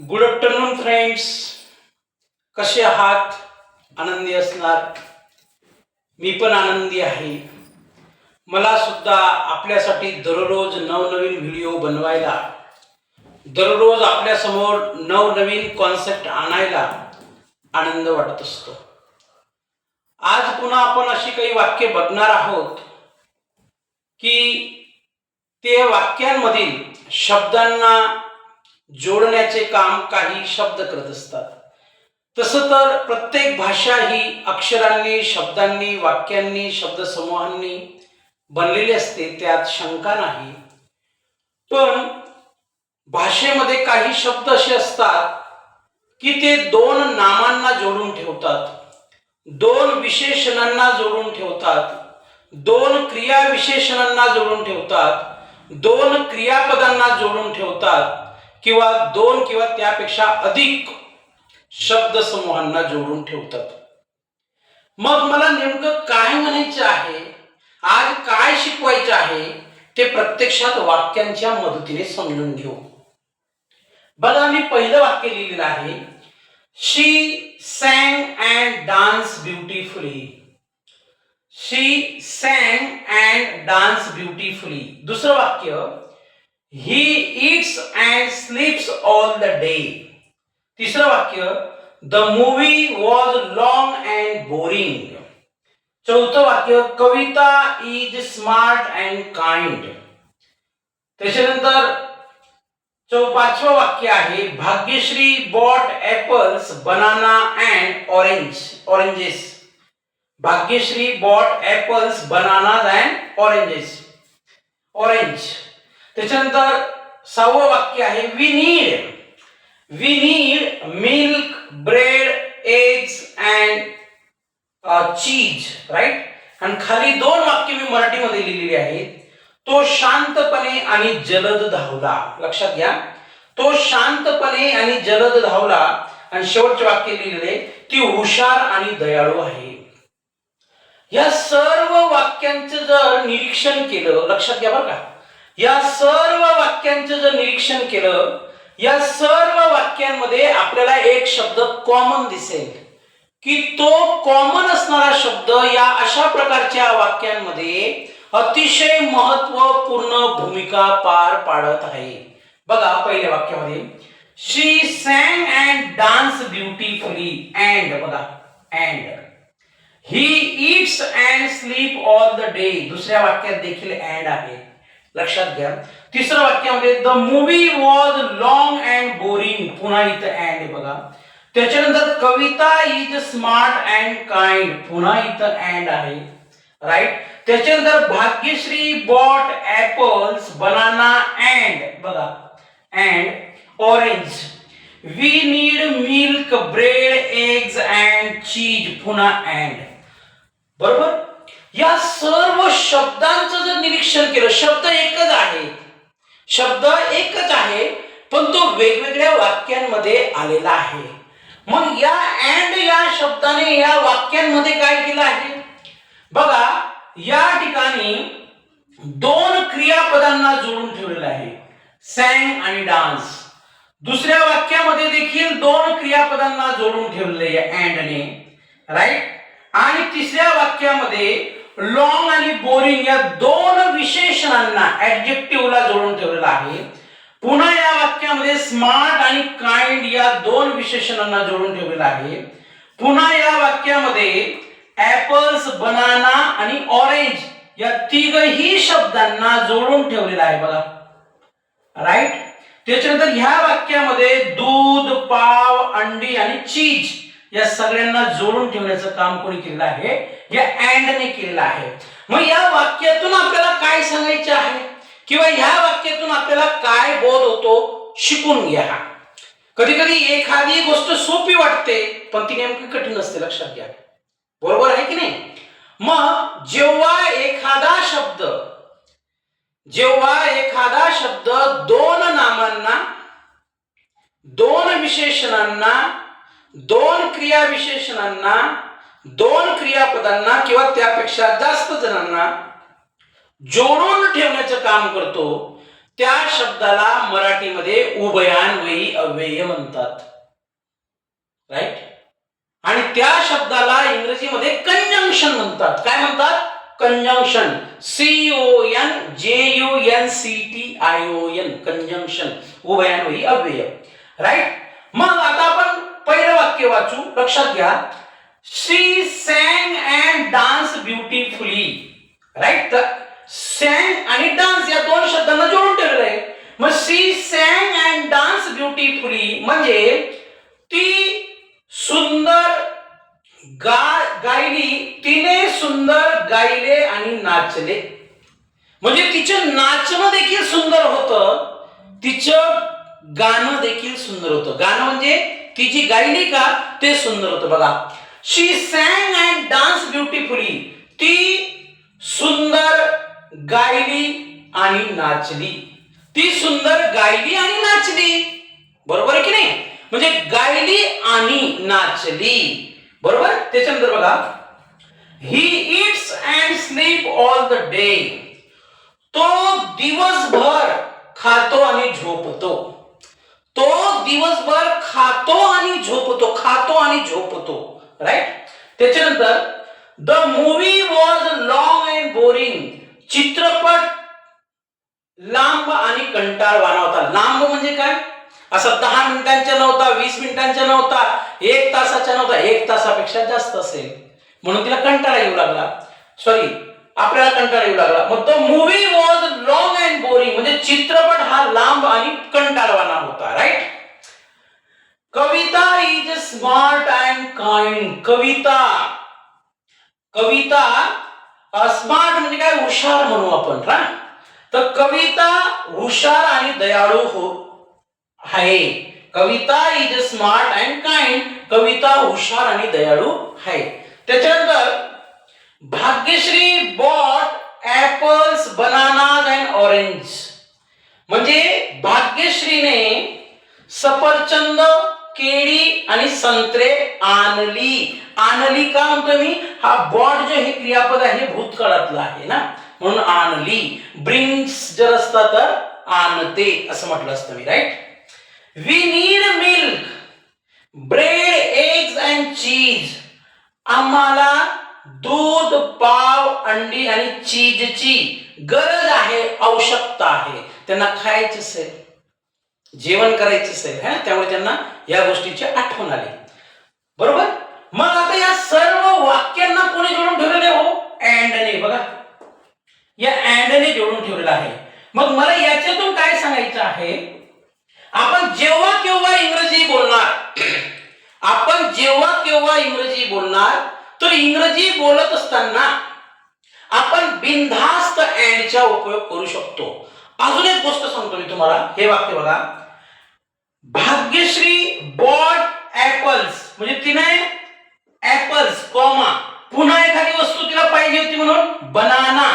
Good afternoon friends कसे आहात? आनंदी असणार? मी पण आनंदी आहे. मला सुद्धा आपल्यासाठी दररोज नवनवीन व्हिडिओ बनवायला दररोज आपल्यासमोर नवनवीन कॉन्सेप्ट आणायला आनंद वाटत असतो. आज पुन्हा आपण अशी काही वाक्य बघणार आहोत की ते वाक्यांमधील शब्दांना जोडण्याचे काम काही शब्द करत असतात. तसं तर प्रत्येक भाषा ही अक्षरांनी शब्दांनी वाक्यांनी शब्दसमूहांनी बनलेली असते त्यात शंका नाही. पण भाषेमध्ये काही शब्द असे असतात की ते दोन नामांना जोडून ठेवतात दोन विशेषणांना जोडून ठेवतात दोन क्रियाविशेषणांना जोडून ठेवतात दोन क्रियापदांना जोडून ठेवतात किंवा दोन किंवा त्यापेक्षा अधिक शब्द समूहांना जोडून ठेवतात. मग मला नेमकं काय म्हणायचं आहे? आज काय शिकवायचं आहे? ते प्रत्यक्षात वाक्यांच्या मदतीने समजून घेऊ. बघा मी पहिलं वाक्य लिहिलेलं आहे. She sang and dance beautifully she sang and dance beautifully दुसरं वाक्य he eats and sleeps all the day तिसरं वाक्य the movie was long and boring चौथं वाक्य, Kavita is smart and kind त्याच्यानंतर चौ वाक्य आहे, Bhagyashree bought apples banana and orange oranges Bhagyashree bought apples banana and oranges orange त्याच्यानंतर सहावं वाक्य आहे we need we need milk bread eggs and cheese right आणि खाली दोन वाक्य मी मराठीमध्ये लिहिलेली आहेत. तो शांतपणे आणि जलद धावला. लक्षात घ्या. तो शांतपणे आणि जलद धावला. आणि शेवटचे वाक्य लिहिलेले ती हुशार आणि दयाळू आहे. या सर्व वाक्यांचं जर निरीक्षण केलं लक्षात घ्या बरं का. या सर्व वाक्यांचं जर निरीक्षण केलं या सर्व वाक्यांमध्ये आपल्याला एक शब्द कॉमन दिसेल. की तो कॉमन असणारा शब्द या अशा प्रकारच्या वाक्यांमध्ये अतिशय महत्त्वपूर्ण भूमिका पार पाडत आहे. बघा पहिल्या वाक्यामध्ये. She sang and dance beautifully and बघा and he eats and sleep all the day दुसऱ्या वाक्यात देखील अँड आहे. लक्षात घ्या. तिसरं वाक्यामध्ये the movie was long and boring पुन्हा इथं अँड आहे बघा. त्याच्यानंतर Kavita is smart and kind पुन्हा इथं अँड आहे. राईट त्याच्यानंतर Bhagyashree bought apples banana and बघा. And orange we need milk bread eggs and cheese पुन्हा अँड बरोबर? या सर्व शब्दांचं निरीक्षण केलं. शब्द एकच आहे. शब्द एकच आहे पण तो वेगवेगळ्या वाक्यांमध्ये आलेला आहे. मग या अँड या शब्दाने या वाक्यांमध्ये काय केलं आहे? बघा या ठिकाणी दोन क्रियापदांना जोडून ठेवलेलं आहे. सॅंग आणि डान्स दुसऱ्या वाक्यामध्ये देखील दोन क्रियापदांना जोडून ठेवलेले आहे अँडने राईट आणि तिसऱ्या वाक्यामध्ये लॉंग आणि बोरिंग या दोन विशेषणांना ऍडजेक्टिव्हला जोडून ठेवलेलं आहे. पुन्हा या वाक्यामध्ये स्मार्ट आणि काइंड या दोन विशेषणांना जोडून ठेवलेलं आहे. पुन्हा या वाक्यामध्ये ऍपल्स बनाना आणि ऑरेंज या तिघही शब्दांना जोडून ठेवलेला आहे बघा. राईट त्याच्यानंतर ह्या वाक्यामध्ये दूध पाव अंडी आणि चीज या सगळ्यांना जोडून ठेवण्याचं काम कोणी केलेलं आहे या अँडने केलेलं आहे. मग या वाक्यातून आपल्याला काय सांगायचे आहे? किंवा ह्या वाक्यातून आपल्याला काय बोध होतो? शिकून घ्या. कधी कधी एखादी गोष्ट सोपी वाटते पण ती नेमकी कठीण असते लक्षात घ्या. बरोबर आहे की नाही? मग जेव्हा एखादा शब्द जेव्हा एखादा शब्द दोन नामांना दोन विशेषणांना दोन क्रिया विशेषणांना दोन क्रियापदांना किंवा त्यापेक्षा जास्त जणांना जोडून ठेवण्याचं काम करतो त्या शब्दाला मराठीमध्ये उभयान्वयी अव्यय म्हणतात. राईट आणि त्या शब्दाला इंग्रजीमध्ये कंजंक्शन म्हणतात. काय म्हणतात? Conjunction. C O N J U N C T I O N conjunction. उभयान्वयी अव्यय. राईट मग आता आपण पहिलं वाक्य वाचू लक्षात घ्या. She sang and dance beautifully right sang आणि डान्स या दोन शब्दांना जोडून ठेवलेलं आहे. मग she sang and dance beautifully म्हणजे ती सुंदर गा गायली तिने सुंदर गायले आणि नाचले. म्हणजे तिचं नाचणं देखील सुंदर होतं तिचं गाणं देखील सुंदर होतं. गाणं म्हणजे ती जी गायली का ते सुंदर होतं बघा. She sang and dance beautifully ती सुंदर गायली आणि नाचली. ती सुंदर गायली आणि नाचली. बरोबर आहे की नाही? म्हणजे गायली आणि नाचली. बरोबर? त्याच्यानंतर बघा. He eats and sleep all the day तो दिवसभर खातो आणि झोपतो. तो दिवसभर खातो आणि झोपतो खातो आणि झोपतो राईट त्याच्यानंतर the movie was long and boring चित्रपट लांब आणि कंटाळवाणा होता लांब म्हणजे काय? असा दहा मिनिटांचा नव्हता वीस मिनिटांचा नव्हता एक तासाचा नव्हता एक तासापेक्षा जास्त असेल. म्हणून तिला कंटाळा येऊ लागला. सॉरी आपल्याला कंटाळा येऊ लागला. मग तो movie was long and boring म्हणजे चित्रपट हा लांब आणि कंटाळवाना होता right Kavita is a smart and kind Kavita Kavita smart म्हणजे काय? हुशार म्हणू आपण ना तर कविता हुशार आणि दयाळू हो आहे. Kavita is a smart and kind Kavita हुशार आणि दयाळू आहे. त्याच्यानंतर Bhagyashree bought apples bananas and orange म्हणजे भाग्यश्रीने सफरचंद केळी आणि संत्रे आणली. आणली का म्हणतो मी? हा बॉट जे हे क्रियापद आहे हे भूतकाळातलं आहे ना? म्हणून आणली. ब्रिंग्स जर असता तर आणते असं म्हटलं असतं मी right we need milk bread eggs and cheese आम्हाला दूध पाव अंडी आणि चीजची गरज आहे आवश्यकता आहे. त्यांना खायचं असेल जेवण करायचं असेल है? त्यामुळे त्यांना या गोष्टीची आठवण आली. बरोबर? मग आता या सर्व वाक्यांना कोणी जोडून ठेवलेले हो अँडने. बघा. या अँडने जोडून ठेवलेलं आहे. मग मला याच्यातून काय सांगायचं आहे? आपण जेव्हा केव्हा इंग्रजी बोलणार आपण जेव्हा केव्हा इंग्रजी बोलणार तर इंग्रजी बोलत असताना आपण बिनधास्त अँडचा उपयोग करू शकतो. अजून एक गोष्ट सांगतो मी तुम्हाला. हे वाक्य बघा. भाग्यश्री बॉट ऍपल्स म्हणजे तिने ऍपल्स कॉमा पुन्हा एखादी वस्तू तिला पाहिजे होती म्हणून बनाना.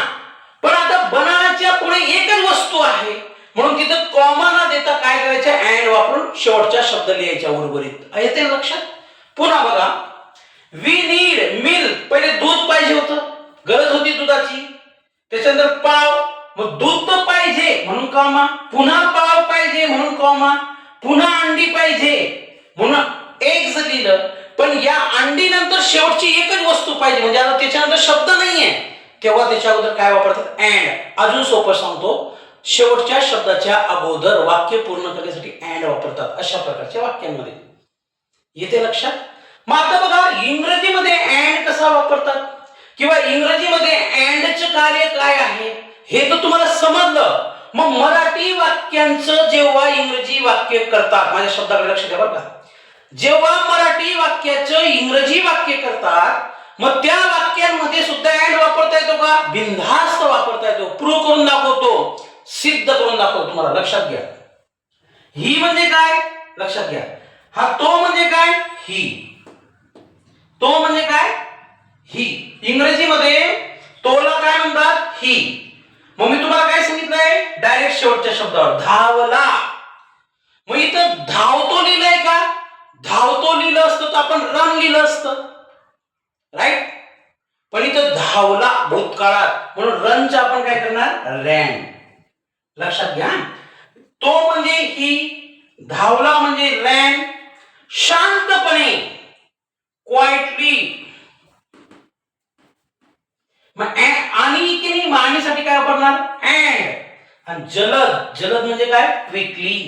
पण आता बनानाच्या पुढे एकच वस्तू आहे. म्हणून तिथं कॉमा न देता काय करायचं? अँड वापरून शेवटचा शब्द लिहायच्या उर्वरित. येते लक्षात? पुन्हा बघा. वी नीड मिल्क पहिले दूध पाहिजे होतं. गरज होती दुधाची. त्याच्यानंतर पाव. मग दूध तर पाहिजे म्हणून कॉमा. पुन्हा पाव पाहिजे म्हणून कॉमा. पुन्हा अंडी पाहिजे म्हणून एग्ज लिहिलं पण या अंडी नंतर शेवटची एकच वस्तू पाहिजे. म्हणजे आता त्याच्यानंतर शब्द नाहीये. तेव्हा त्याच्या अगोदर काय वापरतात? अँड. अजून सोपं सांगतो. शेवटच्या शब्दाच्या अगोदर वाक्य पूर्ण करण्यासाठी अँड वापरतात. अशा प्रकारच्या वाक्यांमध्ये. येते लक्षात? मग आता बघा इंग्रजीमध्ये अँड कसा वापरतात? किंवा इंग्रजीमध्ये अँडचं कार्य काय आहे? हे तर तुम्हाला समजलं. मग मराठी वाक्यांचं जेव्हा इंग्रजी वाक्य करतात माझ्या शब्दाकडे लक्ष द्या बरं का. जेव्हा मराठी वाक्याचं इंग्रजी वाक्य करतात मग त्या वाक्यांमध्ये सुद्धा अँड वापरता येतो का? बिनधास्त वापरता येतो. प्रूव्ह करून दाखवतो सिद्ध करून दाखवतो. तुम्हाला लक्षात घ्या. ही म्हणजे काय? लक्षात घ्या. हा तो म्हणजे काय? ही. तो म्हणजे काय? ही. इंग्रजीमध्ये तोला काय म्हणतात? ही. मग मी तुम्हाला काय सांगितलंय? डायरेक्ट शेवटच्या शब्दावर. धावला. मग इथं धावतो लिहिलंय का? धावतो लिहिलं असतं तर आपण रन लिहिलं असतं. राईट पण इथं धावला भूतकाळात. म्हणून रनचं आपण काय करणार? रॅन लक्षात घ्या. तो म्हणजे ही. धावला म्हणजे रॅन शांतपणे. क्वाइटली मग आणि की नाही मागणीसाठी काय वापरणार? अँड आणि जलद. जलद म्हणजे काय? क्विकली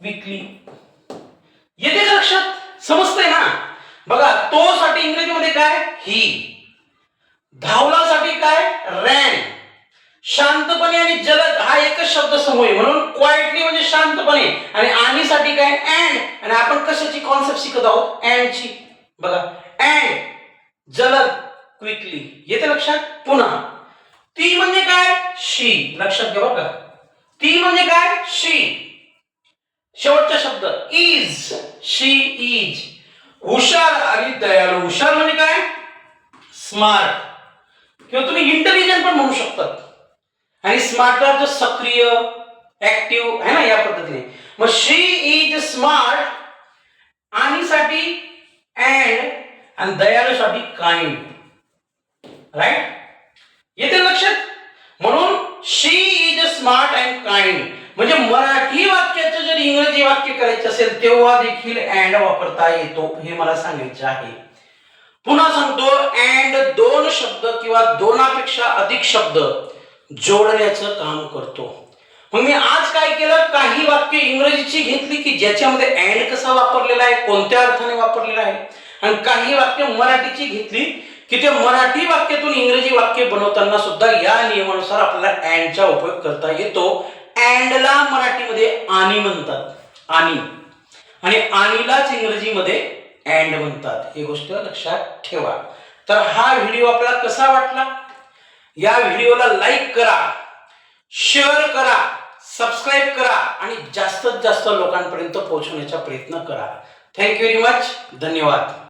क्विकली येते का लक्षात? समजतंय ना? बघा तो साठी इंग्रजीमध्ये काय? ही धावलासाठी काय? रॅन शांतपणे आणि जलद हा एकच शब्द समूह आहे म्हणून क्वाइटली म्हणजे शांतपणे. आणि आणीसाठी काय? अँड आणि आपण कशाची कॉन्सेप्ट शिकत आहोत? अँडची बघा. अँड जलद क्विकली येते लक्षात? पुन्हा. ती म्हणजे काय? शी लक्षात घ्या बघा का. ती म्हणजे काय? शी शेवटचा शब्द. इज शी इज हुशार आणि दयाळू हुशार म्हणजे काय? स्मार्ट किंवा तुम्ही इंटेलिजंट पण म्हणू शकतात. आणि स्मार्ट अर्थ सक्रिय ऍक्टिव्ह आहे ना या पद्धतीने. मग शी इज स्मार्ट आणि साठी अँड आणि दयाळूसाठी काइंड राईट येते लक्षात? म्हणून she is smart and kind म्हणजे मराठी वाक्याचं जर इंग्रजी वाक्य करायचं असेल तेव्हा देखील अँड वापरता येतो हे मला सांगायचे आहे. पुन्हा सांगतो अँड दोन शब्द किंवा दोनापेक्षा अधिक शब्द. जोडण्याचं काम करतो. मग मी आज काय केलं? काही वाक्य इंग्रजीची घेतली की ज्याच्यामध्ये अँड कसा वापरलेला आहे कोणत्या अर्थाने वापरलेला आहे? आणि काही वाक्य मराठीची घेतली की ते मराठी वाक्यातून इंग्रजी वाक्य बनवताना सुद्धा या नियमानुसार आपल्याला अँडचा उपयोग करता येतो. अँडला मराठीमध्ये आणि म्हणतात. आणि आणि आणीलाच इंग्रजीमध्ये अँड म्हणतात. ही गोष्ट लक्षात ठेवा. तर हा व्हिडिओ आपल्याला कसा वाटला? या व्हिडिओला लाईक करा शेअर करा सबस्क्राईब करा आणि जास्तीत जास्त लोकांपर्यंत पोहोचवण्याचा प्रयत्न करा. थँक्यू व्हेरी मच धन्यवाद.